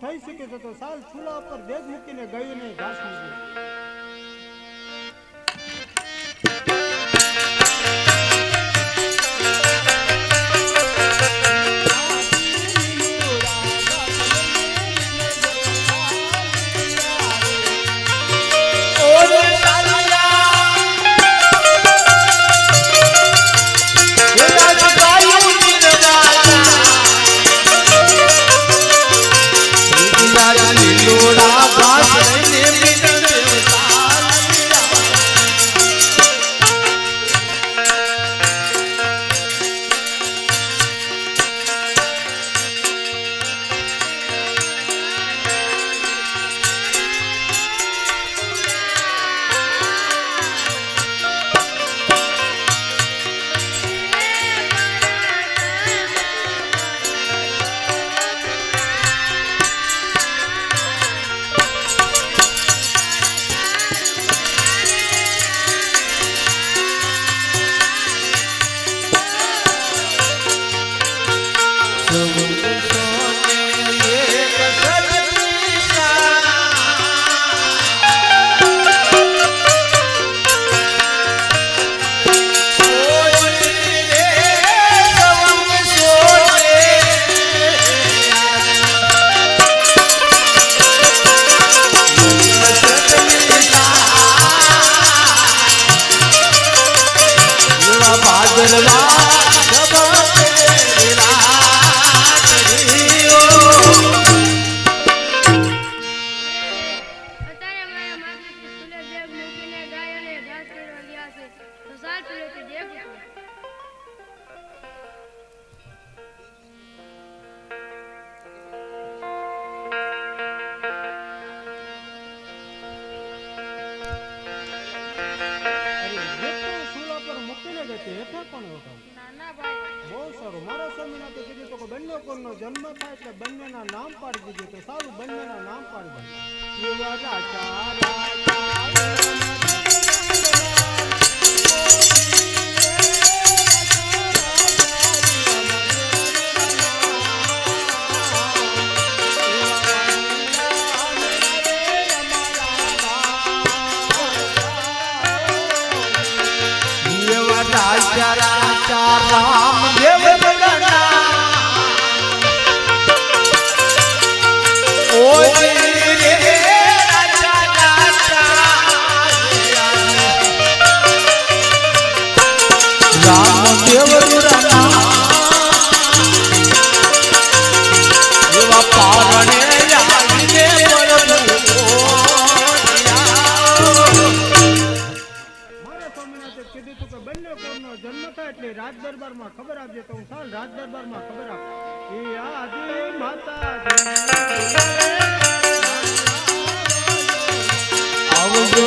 થઈ શકે છે તો સાલ ચૂલા પર દેજ મૂકીને નહીં ઘાસ મૂકી અત્યારે ભાઈ મારા સ્વામીના તો કીધું તો કે બંને કોણનો જન્મ થાય એટલે બંનેના નામ પાડી દીધું તો સારું, બંનેના નામ પાડી દીધું. એવા રાજા રામ દરબારમાં ખબર આપજે તો હું સાલ રાજ દરબારમાં ખબર આપ. એ માતા આવજો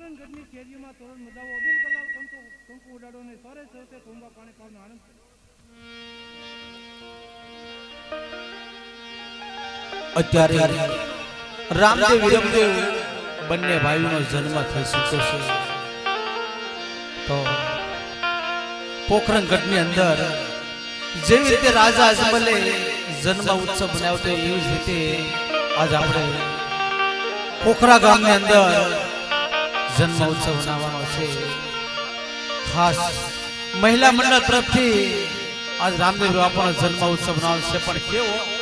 પોખરણ ગઢની કેરીઓમાં તોરણ મજાવો. અબિલ કલાલ કંકો, કંકુ ઉડાડો ને સરે સરતે થોંબા પાણી પાવનો આનંદ અત્યારે રામદેવ વિરમદેવ બંને ભાઈઓનો જન્મ થઈ ચૂક્યો છે. તો પોખરણ ગઢની અંદર જેવી રીતે રાજા અજમલે જન્મ ઉત્સવ બનાવ્યો એવી જ રીતે આજ આપણે પોખરા ગામની અંદર જન્મ ઉત્સવ મનાવવાનો છે. ખાસ મહિલા મંડળ તરફથી આજ રામદેવ બાપાનો જન્મ ઉત્સવ મનાવે પણ કેવો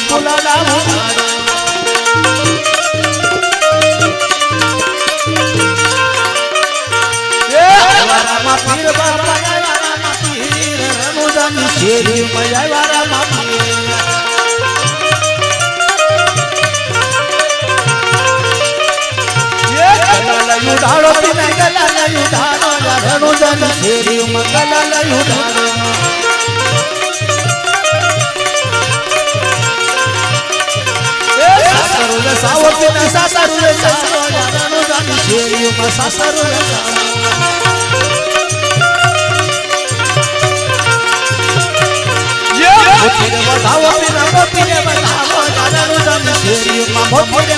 ફૂલાલા શેરીમાં આવ્યા રામા પીર યુઢાડો પીને ગલાલા યુઢાડો રણુ જન શેરીમાં ગલાલા રે સાવો પીને સાસરું રે સાવો રણુ જન શેરીમાં સાસરું રે સાવો મોતી રે વધાવો પીને મોતી રે વધાવો રણુ જન શેરીમાં મોતી રે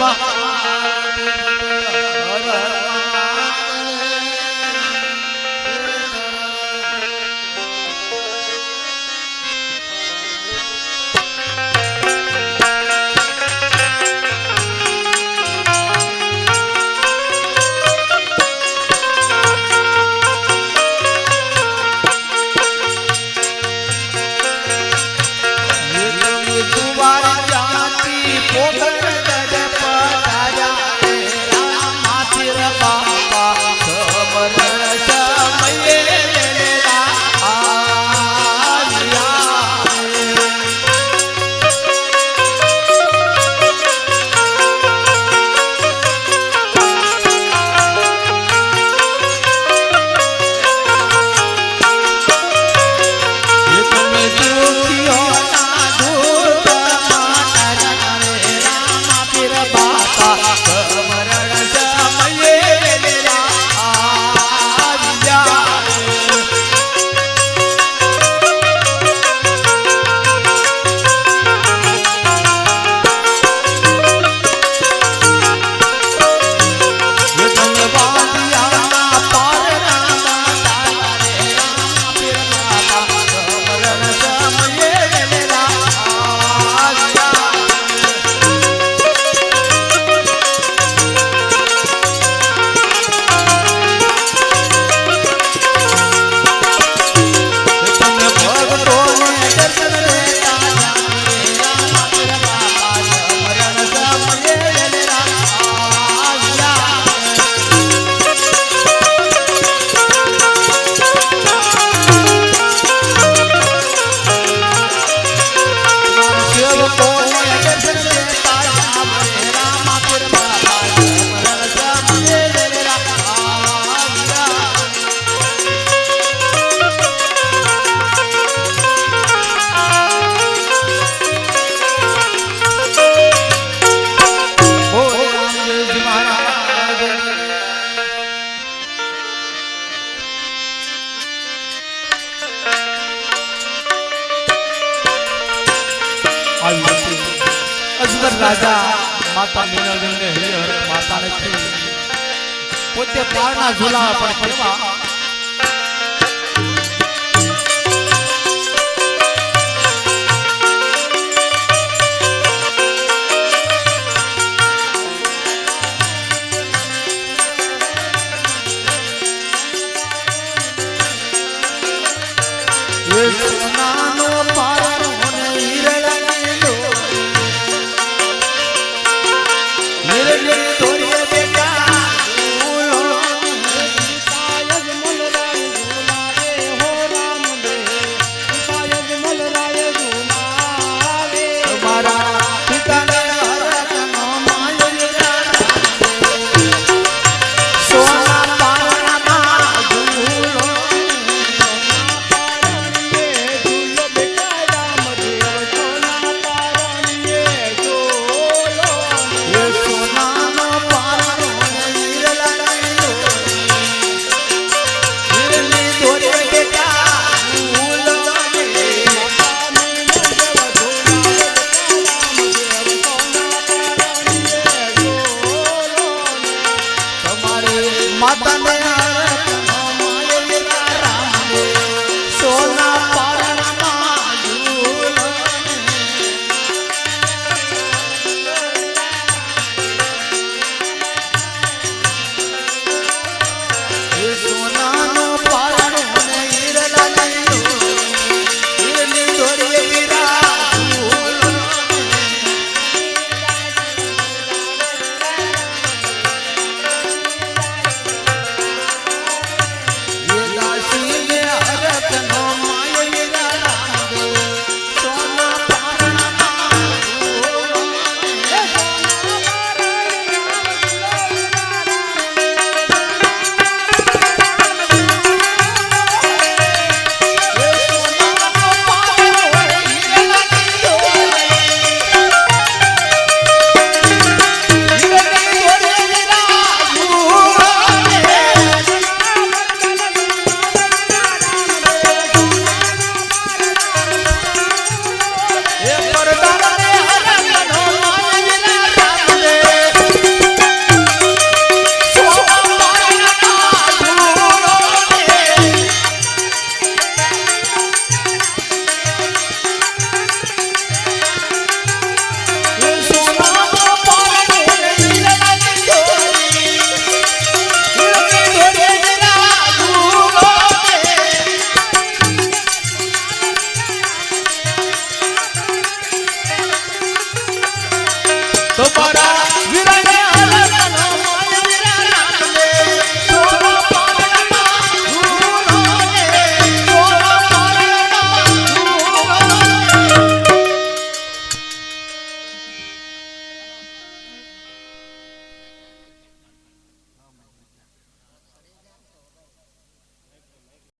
বাবা